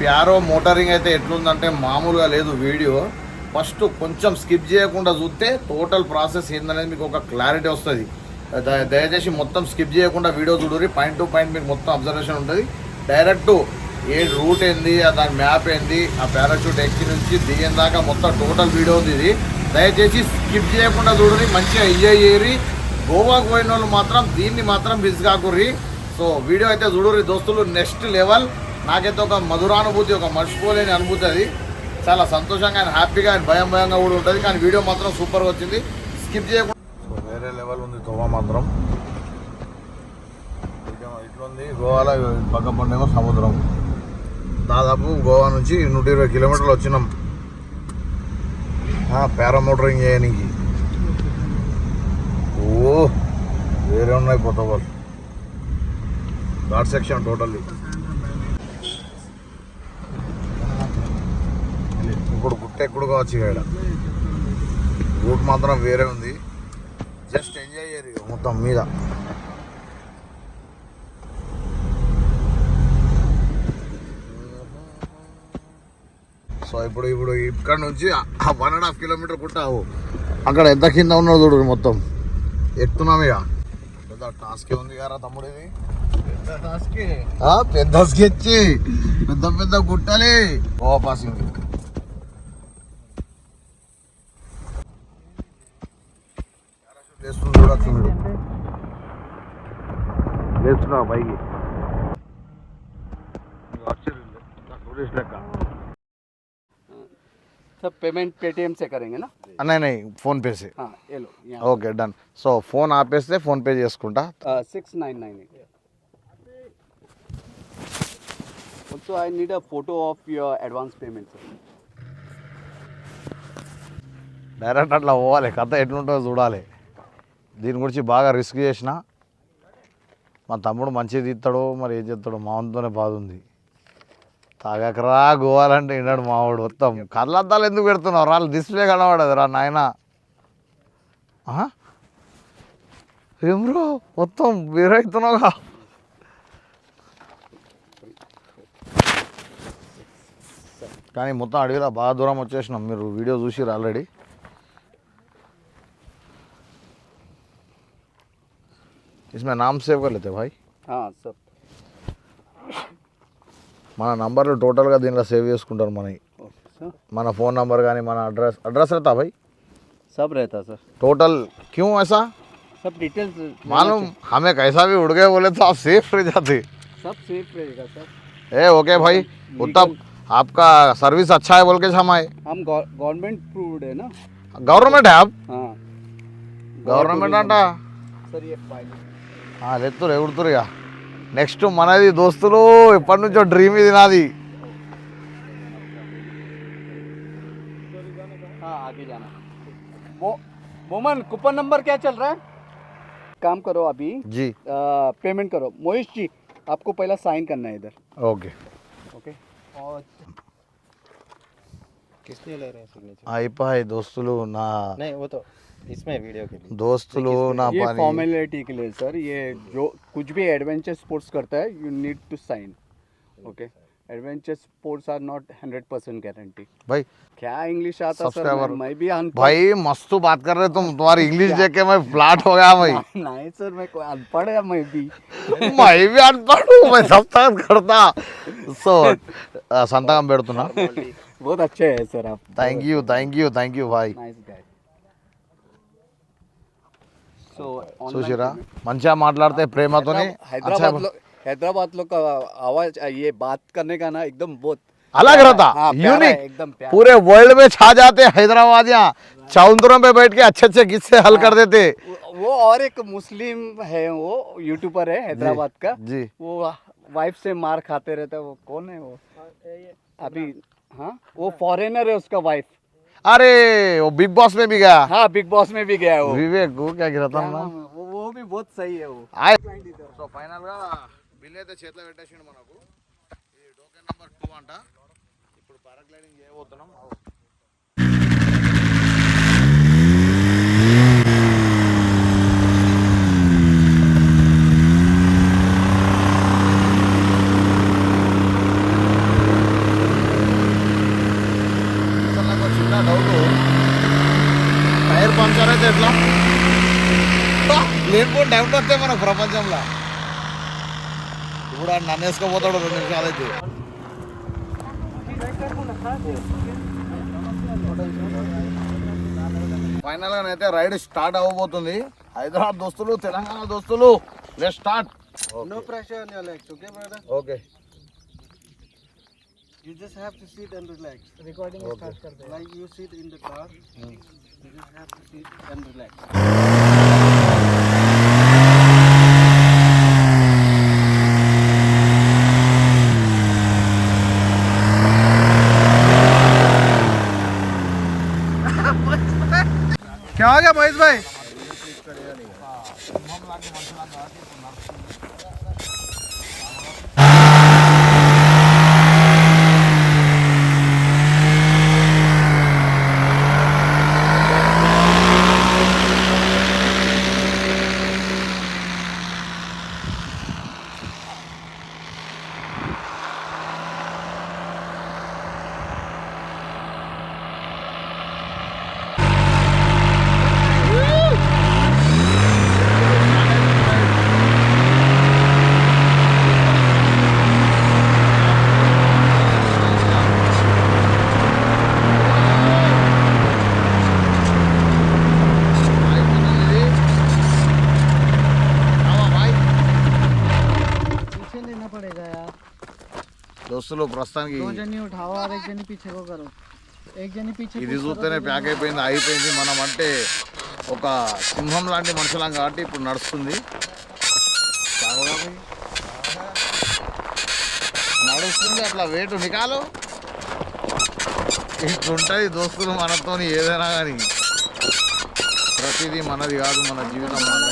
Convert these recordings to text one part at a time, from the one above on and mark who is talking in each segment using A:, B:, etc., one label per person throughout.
A: ప్యారో motoring అయితే ఎట్లుందంటే మామూలుగా లేదు వీడియో. ఫస్ట్ కొంచెం స్కిప్ చేయకుండా చూస్తే టోటల్ ప్రాసెస్ ఏందనేది మీకు ఒక క్లారిటీ వస్తుంది. దయచేసి మొత్తం స్కిప్ చేయకుండా వీడియో చూడరి పాయింట్ టు పాయింట్ మీకు మొత్తం అబ్జర్వేషన్ ఉంటుంది. డైరెక్ట్ ఏ రూట్ ఏంది ఆ దాని మ్యాప్ ఏంది ఆ పారాషూట్ ఎక్కి నుంచి దిగిన దాకా మొత్తం టోటల్ వీడియో ఉంది ఇది. దయచేసి స్కిప్ చేయకుండా చూడరి మంచిగా ఎంజాయ్ చేయరి గోవాకు పోయిన వాళ్ళు మాత్రం దీన్ని మాత్రం మిస్ కాకుర్రి. సో వీడియో అయితే చూడరి దోస్తులు నెక్స్ట్ లెవెల్ నాకైతే ఒక మధురానుభూతి ఒక మర్చిపోలేని అనుభూతి అది. చాలా సంతోషంగా అండ్ హ్యాపీగా అండ్ భయం భయంగా కూడా ఉంటుంది. కానీ వీడియో మాత్రం సూపర్గా వచ్చింది. స్కిప్ చేయకుండా సో వేరే లెవెల్ ఉంది తోవ మాత్రం. ఇట్లుంది గోవాలో పక్క పండేమో సముద్రం. దాదాపు గోవా నుంచి నూట ఇరవై కిలోమీటర్లు వచ్చినాం. పారామోటరింగ్ చేయడానికి. ఓ వేరే ఉన్నాయి కొత్త వాళ్ళు. సెక్షన్ టోటల్లీ ఎక్కడు కావచ్చు ఇక్కడ. రూట్ మాత్రం వేరే ఉంది. జస్ట్ ఎంజాయ్ చేయరు ఇక మొత్తం మీద. సో ఇప్పుడు ఇప్పుడు ఇక్కడ నుంచి వన్ అండ్ హాఫ్ కిలోమీటర్ కుట్టావు అక్కడ ఎంత కింద ఉన్నదో చూడు మొత్తం. ఎక్కుతున్నాం ఇక. పెద్ద టాస్క్ ఉంది కదా తమ్ముడు ఇది పెద్ద టాస్క్ పెద్ద స్కెచ్ పెద్ద పెద్ద గుట్టలే. గోవా పాసింగ్ వేస్తుంది చూడొచ్చు మీరు వేస్తున్నా పైకి టూరిస్ట్ లెక్క
B: सब पेमेंट पेटीएम से करेंगे ना
A: नहीं नहीं फोन पे से
B: हाँ ये लो
A: ఓకే డన్ సో ఫోన్ ఆపేస్తే ఫోన్ పే చేసుకుంటా
B: यहाँ six nine nine eight Also, I need a photo of your advance payment, sir.
A: Direct అట్లా పోవాలి కథ ఎట్లుంటుందో చూడాలి దీని గురించి బాగా రిస్క్ చేసిన మా తమ్ముడు మంచిగా తీస్తాడో మరి ఏం చేస్తాడో మామంతోనే బాధ ఉంది. తాగకరా గోవాలంటే విన్నాడు మావాడు మొత్తం. కళ్ళద్దాలు ఎందుకు పెడుతున్నావు? రాళ్ళు డిస్ప్లే కనబడదు రా నాయన. ఏం మొత్తం వేరైతున్నావుగా. కానీ మొత్తం అడవిలో బాగా దూరం వచ్చేసినాం. మీరు వీడియో చూసిరు ఆల్రెడీ इसमें नाम सेव कर लेते भाई
B: हाँ सब
A: మన నంబర్లు టోటల్గా దీనిలో సేవ్ చేసుకుంటారు మనకి
B: ओके सर
A: మన ఫోన్ నంబర్ కానీ మన అడ్రస్ అడ్రస్ रहता भाई
B: सब रहता सर
A: टोटल क्यों ऐसा
B: सब डिटेल्स
A: मालूम हमें कैसा भी उड़ गए बोले तो आप सेफ रह जाते
B: सब सेफ रहेगा सर
A: ए ओके भाई उतना आपका सर्विस अच्छा है बोल के हमारे
B: हम गवर्नमेंट प्रूव्ड है ना
A: गवर्नमेंट है आप
B: हाँ
A: గవర్నమెంట్ అంట
B: सर ये फाइल
A: లేతురు ఎగుడుతురు ఇక నెక్స్ట్ మనది దోస్తులు ఎప్పటి నుంచో డ్రీమ్ ఇది నాది
B: हाँ आगे जाना वो मोमन कूपन नंबर क्या चल रहा है काम करो अभी
A: जी
B: पेमेंट करो मोहिश जी आपको पहला साइन करना है इधर
A: ఓకే
B: ओके और
C: किसने ले रहे हैं सिग्नेचर
A: అయిపోయి దోస్తులు నా
C: नहीं वो तो इसमें वीडियो के लिए
A: దోస్తులు నా
B: ये
A: పని
B: फॉर्मेलिटी के लिए सर ये जो कुछ भी एडवेंचर स्पोर्ट्स करता है you need to sign okay adventure sports are not hundred percent guarantee
A: भाई
B: क्या इंग्लिश आता सर
A: Subscriber.
B: मैं, मैं भी अनपढ़
A: भाई मस्त बात कर रहे तुम तुम्हारी इंग्लिश देख के मैं फ्लैट हो गया भाई
B: नहीं सर मैं कोई अनपढ़ है मैं भी
A: मैं भी अनपढ़ हूँ मैं सब तक करता సో సంతకం పెడుతున్నా
B: बहुत अच्छे है सर आप
A: thank you thank you thank you bye
B: nice guy so
A: చూసిరా మంచిగా మాట్లాడితే ప్రేమతోని
B: हैदराबाद लोग हैदराबाद लोग का आवाज ये बात करने का ना एकदम बहुत
A: अलग रहता
B: हाँ, प्यारा है,
A: यूनिक
B: एकदम प्यारा
A: पूरे वर्ल्ड में छा जाते हैदराबाद यहाँ चौंतरों पे बैठ के अच्छे अच्छे किस्से हल कर देते
B: वो- वो और एक मुस्लिम है वो यूट्यूबर है हैदराबाद का
A: जी
B: वो वाइफ से मार खाते रहता है वो कौन है वो अभी हाँ वो फॉरेनर है उसका वाइफ
A: अरे वो बिग बॉस में भी गया
B: हाँ बिग बॉस में भी गया है वो
A: వివేక్ क्या గిరతా
B: क्या नाम है? वो वो भी बहुत सही है वो
A: సో ఫైనల్ గా బిల్ అయితే చేతిలో పెట్టేసిండు మనకు ఇది టోకెన్ నెంబర్ టూ అంట ఇప్పుడు పారాగ్లైడింగ్ చేయబోతున్నాం అయితే ఎట్లా లేకపోతే డౌట్ వస్తే మన ప్రపంచంలో. ఇప్పుడు నన్ను వేసుకోపోతాడు రెండు నిమిషాలు అయితే. ఫైనల్గా అయితే రైడ్ స్టార్ట్ అవ్వబోతుంది. హైదరాబాద్ దోస్తులు తెలంగాణ దోస్తులు
B: let start okay, brother?
A: Okay
B: You just have to sit and relax.
D: Recording
A: Okay.
D: Start कर दे
B: Like you sit in the car, you just have to sit and relax.
D: क्या हो गया महेश भाई
A: దోస్తులు ప్రస్తుతానికి ఇది చూస్తేనే ప్యాక్ అయిపోయింది అయిపోయింది మనం అంటే ఒక సింహం లాంటి మనుషులం కాబట్టి ఇప్పుడు నడుస్తుంది. నడుస్తుంది అట్లా వేటు నికాలు. ఇట్లుంటుంది దోస్తులు మనతో ఏదైనా కానీ. ప్రతిదీ మనది కాదు మన జీవితం మన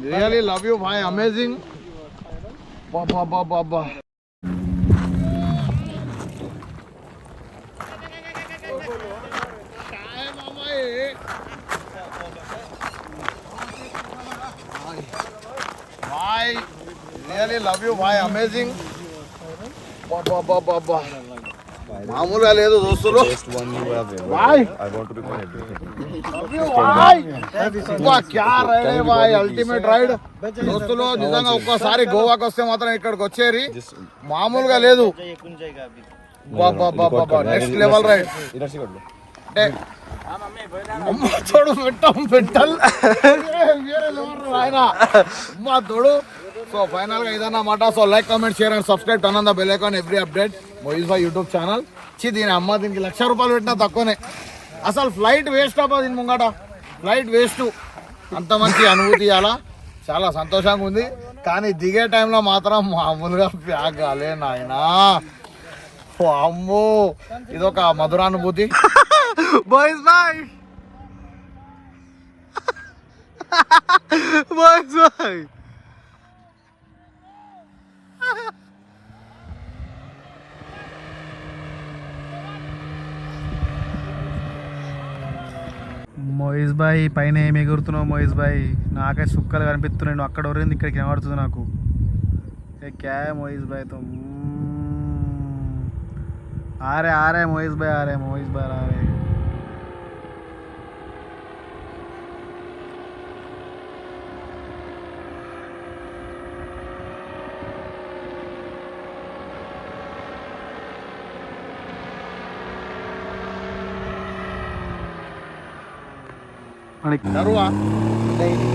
A: Really love you, bhai. Amazing. Ba ba ba ba ba. Bye. Really love you, bhai. Amazing. Ba ba ba ba ba. మామూలుగా లేదు దోస్తులు. అల్టిమేట్ రైడ్ దోస్తులు నిజంగా ఒక్కోసారి గోవాకి వస్తే మాత్రం ఇక్కడికి వచ్చేరి. మామూలుగా లేదు. నెక్స్ట్ లెవెల్ రైడ్ అంటే అమ్మ తోడు పెట్టం పెట్టల్. ఆయన అమ్మ తోడు. సో ఫైనల్గా ఇదన్నమాట so like comment share and subscribe turn on the bell icon every update Moiz by YouTube channel చి దీని అమ్మ దీనికి లక్ష రూపాయలు పెట్టినా తక్కువనే. అసలు ఫ్లైట్ వేస్ట్ అబ్బా దీని ముంగట? ఫ్లైట్ వేస్ట్ అంత మంచి అనుభూతి అలా చాలా సంతోషంగా ఉంది. కానీ దిగే టైంలో మాత్రం మామూలుగా ప్యాక్ కాలే నాయనా. ఓ అమ్మో ఇదొక మధురానుభూతి.
B: Boys bye boys bye Moiz బాయ్ పైన ఏమి ఎగురుతున్నావు మోయిజ్ బాయ్ నాకే సుక్కలు కనిపిస్తున్నాయి నువ్వు అక్కడ ఒరింది ఇక్కడ ఏమడుతుంది నాకు? ఏ క్యా మోయిజ్ బాయ్తో ఆరే ఆరే మోయిజ్ బాయ్ ఆరే మోయిజ్ బాయ్ ఆరే. आणि
A: नरवा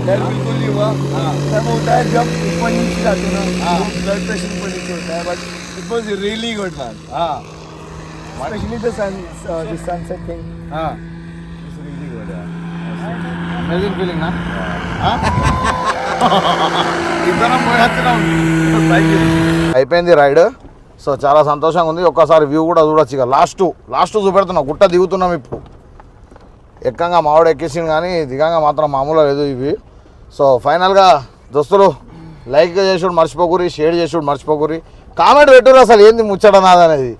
C: डर बिल्कुल नहीं हुआ तब होता है जब ऊपर नीचे जाते हैं ना ब्लड प्रेशर ऊपर नीचे होता है but it was really good man specially the sun the sunset thing it's really good
A: amazing feeling నా ఇద్దరం పోయొచ్చినాం అయిపోయింది రైడ్ సో చాలా సంతోషంగా ఉంది ఒక్కసారి వ్యూ కూడా చూడొచ్చు ఇక లాస్ట్ లాస్ట్ చూపెడుతున్నాం గుట్ట దిగుతున్నాం ఇప్పుడు ఎక్కంగా మావిడ ఎక్కేసింది కానీ దిగంగా మాత్రం మామూలుగా లేదు ఇవి. సో ఫైనల్గా దోస్తులు లైక్ చేసుడు మర్చిపోకూరి షేర్ చేసుడు మర్చిపోకూరి కామెంట్ పెట్టురు అసలు ఏంది ముచ్చట నాదనేది.